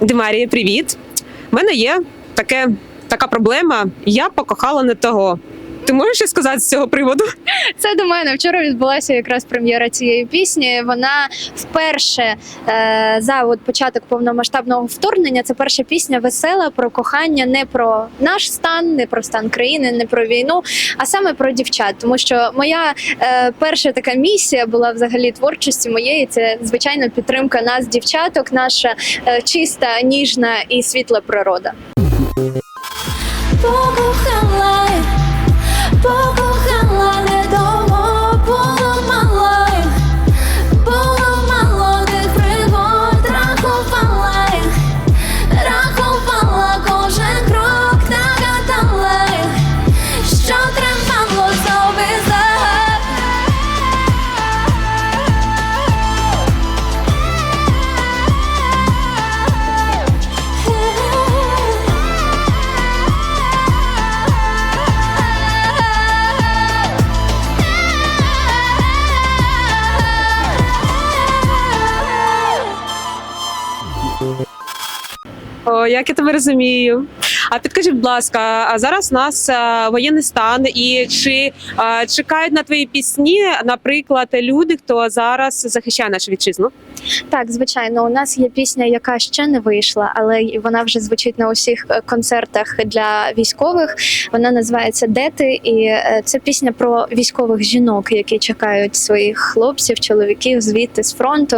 Димарія, привіт. У мене є таке, така проблема. Я покохала не того. Ти можеш щось сказати з цього приводу? Це до мене вчора відбулася якраз прем'єра цієї пісні. Вона вперше е, за от початок повномасштабного вторгнення. Це перша пісня весела про кохання, не про наш стан, не про стан країни, не про війну, а саме про дівчат. Тому що моя е, перша така місія була взагалі творчості моєї. Це звичайно підтримка нас, дівчаток, наша е, чиста, ніжна і світла природа. Покохала, покохала О, як я тебе розумію. А підкажи, будь ласка, а зараз у нас а, воєнний стан, і чи а, чекають на твої пісні, наприклад, люди, хто зараз захищає нашу вітчизну? Так, звичайно, у нас є пісня, яка ще не вийшла, але вона вже звучить на усіх е, концертах для військових. Вона називається Де ти? І е, це пісня про військових жінок, які чекають своїх хлопців, чоловіків звідти з фронту.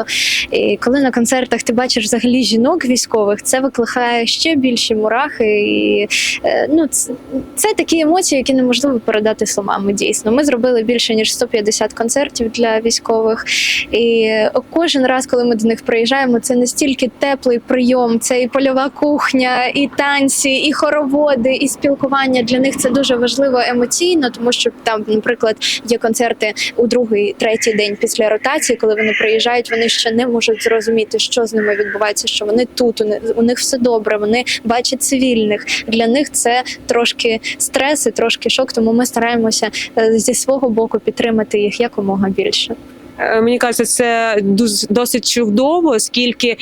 І коли на концертах ти бачиш взагалі жінок військових, це викликає ще більші мурахи. І е, ну це, це такі емоції, які неможливо передати словами. Дійсно, ми зробили більше ніж 150 концертів для військових. І кожен раз, коли ми до них приїжджаємо, це настільки теплий прийом, це і польова кухня, і танці, і хороводи, і спілкування. Для них це дуже важливо емоційно, тому що там, наприклад, є концерти у другий, третій день після ротації, коли вони приїжджають, вони ще не можуть зрозуміти, що з ними відбувається, що вони тут, у них- у них все добре, вони бачать цивільних. Для них це трошки стрес і трошки шок, тому ми стараємося е, зі свого боку підтримати їх якомога більше. Е, Мені кажеться, це досить чудово, оскільки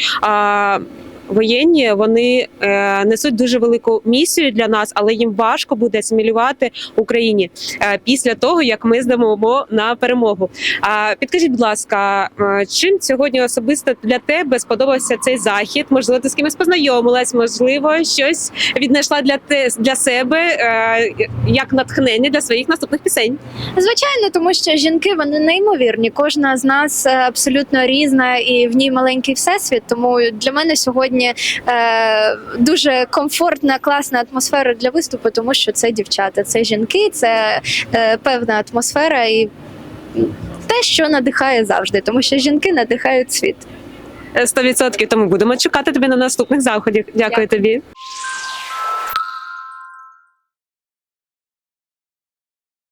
воєнні вони е, несуть дуже велику місію для нас, але їм важко буде асимілювати Україні е, після того, як ми здамо на перемогу. А підкажіть, будь ласка, е, чим сьогодні особисто для тебе сподобався цей захід? Можливо, ти з кимось познайомилась, можливо, щось віднайшла для те для себе е, як натхнення для своїх наступних пісень. Звичайно, тому що жінки вони неймовірні. Кожна з нас е, абсолютно різна і в ній маленький всесвіт. Тому для мене сьогодні е, дуже комфортна, класна атмосфера для виступу, тому що це дівчата, це жінки, це е, певна атмосфера і те, що надихає завжди, тому що жінки надихають світ. Е, 100% тому будемо чекати тебе на наступних заходах. Дякую Дякую. тобі.